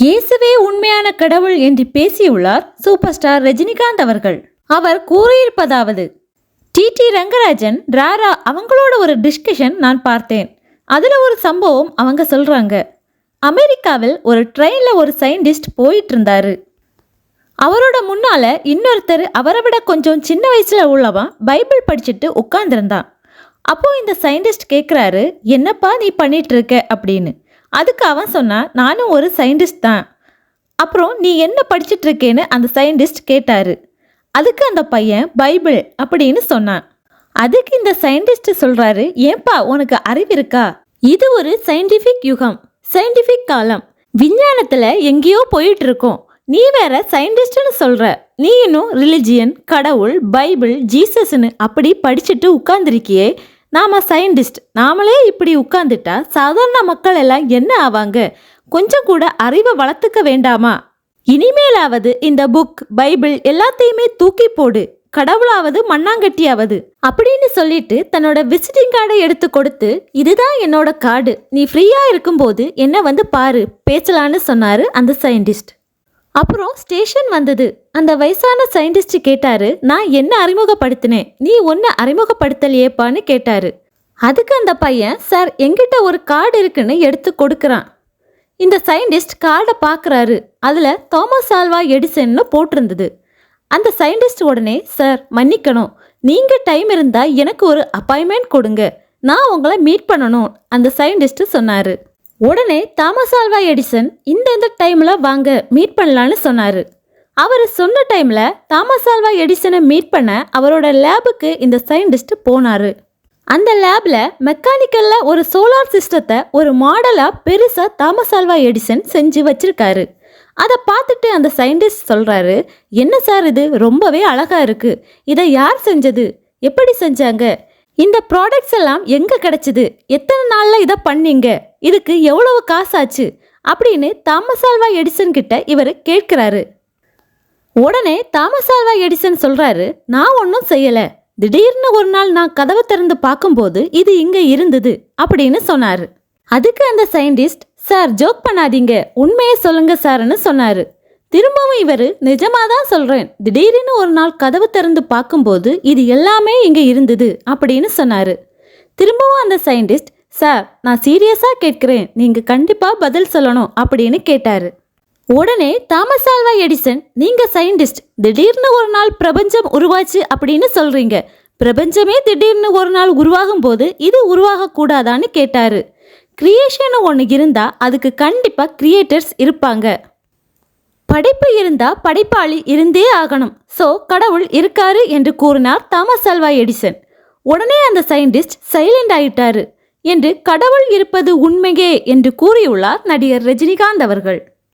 இயேசுவே உண்மையான கடவுள் என்று பேசியுள்ளார் சூப்பர் ஸ்டார் ரஜினிகாந்த் அவர்கள். அவர் கூறியிருப்பதாவது டிடி ரங்கராஜன் ராரா அவங்களோட ஒரு டிஸ்கஷன் நான் பார்த்தேன். அதில் ஒரு சம்பவம் அவங்க சொல்கிறாங்க அமெரிக்காவில் ஒரு ட்ரெயினில் ஒரு சயின்டிஸ்ட் போயிட்டு இருந்தாரு அவரோட முன்னால் இன்னொருத்தர் அவரை விட கொஞ்சம் சின்ன வயசில் உள்ளவன் பைபிள் படிச்சுட்டு உட்காந்துருந்தான் அப்போது இந்த சயின்டிஸ்ட் கேட்குறாரு என்னப்பா நீ பண்ணிகிட்ருக்க இருக்க? அப்படின்னு. அதுக்கு அவன் சொன்னான் நானும் ஒரு சயின்டிஸ்ட் தான். அப்புறம் நீ என்ன படிச்சிட்டு இருக்கேன்னு அந்த சயின்டிஸ்ட் கேட்டாரு. அதுக்கு அந்த பையன் பைபிள் அப்படின்னு சொன்னான். அதுக்கு இந்த சயின்டிஸ்ட் சொல்கிறாரு ஏன்பா உனக்கு அறிவு இருக்கா? இது ஒரு சயின்டிஃபிக் யுகம் சயின்டிஃபிக் காலம். விஞ்ஞானத்தில் எங்கேயோ போயிட்டு இருக்கோம் நீ வேற சயின்டிஸ்ட்னு சொல்கிற நீ இன்னும் ரிலிஜியன் கடவுள் பைபிள் ஜீசஸ்னு அப்படி படிச்சுட்டு உட்காந்துருக்கியே நாம சயின்டிஸ்ட் நாமளே இப்படி உட்கார்ந்துட்டா சாதாரண மக்கள் எல்லாம் என்ன ஆவாங்க? கொஞ்சம் கூட அறிவை வளர்த்துக்க வேண்டாமா? இனிமேலாவது இந்த புக் பைபிள் எல்லாத்தையுமே தூக்கி போடு. கடவுளாவது மண்ணாங்கட்டியாவது. அப்படின்னு சொல்லிட்டு தன்னோட விசிட்டிங் கார்டை எடுத்து கொடுத்து இதுதான் என்னோட கார்டு நீ ஃப்ரீயா இருக்கும்போது என்ன வந்து பாரு பேசலான்னு சொன்னாரு அந்த சயின்டிஸ்ட் அப்புறம் ஸ்டேஷன் வந்தது. அந்த வயசான சயின்டிஸ்ட் கேட்டாரு நான் என்ன அறிமுகப்படுத்தினேன் நீ ஒன்று அறிமுகப்படுத்தலையேப்பான்னு கேட்டாரு. அதுக்கு அந்த பையன் சார் எங்கிட்ட ஒரு கார்டு இருக்குன்னு எடுத்து கொடுக்குறான். இந்த சயின்டிஸ்ட் கார்டை பார்க்குறாரு அதில் தாமஸ் ஆல்வா எடிசன்னு போட்டிருந்தது. அந்த சயின்டிஸ்ட் உடனே சார் மன்னிக்கணும். நீங்கள் டைம் இருந்தால் எனக்கு ஒரு அப்பாயின்மெண்ட் கொடுங்க. நான் உங்களை மீட் பண்ணணும். அந்த சயின்டிஸ்ட்டு சொன்னார். உடனே தாமஸ் ஆல்வா எடிசன் இந்த இந்த டைமில் வாங்க மீட் பண்ணலான்னு சொன்னார். அவர் சொன்ன டைமில் தாமஸ் ஆல்வா எடிசனை மீட் பண்ண அவரோட லேபுக்கு இந்த சயின்டிஸ்ட் போனார். அந்த லேபில் மெக்கானிக்கலில் ஒரு சோலார் சிஸ்டத்தை ஒரு மாடலாக பெருசாக தாமஸ் ஆல்வா எடிசன் செஞ்சு வச்சிருக்காரு. அதை பார்த்துட்டு அந்த சயின்டிஸ்ட் சொல்கிறாரு என்ன சார் இது? ரொம்பவே அழகாக இருக்குது இதை யார் செஞ்சது? எப்படி செஞ்சாங்க? இந்த ப்ராடக்ட்ஸ் எல்லாம் எங்கே கிடச்சிது? எத்தனை நாளில் இதை பண்ணீங்க? இதுக்கு எவ்வளவு ஆச்சு அப்படின்னு தாமஸ் ஆல்வா எடிசன் கிட்ட இவர் கேட்கிறாரு. உடனே தாமஸ் ஆல்வா எடிசன் சொல்றாரு நான் ஒன்றும் செய்யலை. திடீர்னு ஒரு நாள் நான் கதவை திறந்து பார்க்கும்போது இது இங்க இருந்தது அப்படின்னு சொன்னாரு. அதுக்கு அந்த சயின்டிஸ்ட் சார் ஜோக் பண்ணாதீங்க. உண்மையை சொல்லுங்க சார்னு சொன்னாரு. திரும்பவும் இவர் நிஜமாக தான் சொல்கிறேன் திடீர்னு ஒரு நாள் கதவு திறந்து பார்க்கும்போது இது எல்லாமே இங்கே இருந்தது அப்படின்னு சொன்னார். திரும்பவும் அந்த சயின்டிஸ்ட் சார் நான் சீரியஸாக கேட்குறேன். நீங்கள் கண்டிப்பாக பதில் சொல்லணும் அப்படின்னு கேட்டார். உடனே தாமஸ் ஆல்வா எடிசன் நீங்கள் சயின்டிஸ்ட். திடீர்னு ஒரு நாள் பிரபஞ்சம் உருவாச்சு அப்படின்னு சொல்கிறீங்க பிரபஞ்சமே திடீர்னு ஒரு நாள் உருவாகும் போது இது உருவாகக்கூடாதான்னு கேட்டார். கிரியேஷன் ஒன்று இருந்தால் அதுக்கு கண்டிப்பாக கிரியேட்டர்ஸ் இருப்பாங்க. படைப்பு இருந்தால் படைப்பாளி இருந்தே ஆகணும். ஸோ கடவுள் இருக்காரு என்று கூறினார் தாமஸ் ஆல்வா எடிசன். உடனே அந்த சயின்டிஸ்ட் சைலண்ட் ஆயிட்டாரு. என்று கடவுள் இருப்பது உண்மையே என்று கூறியுள்ளார் நடிகர் ரஜினிகாந்த் அவர்கள்.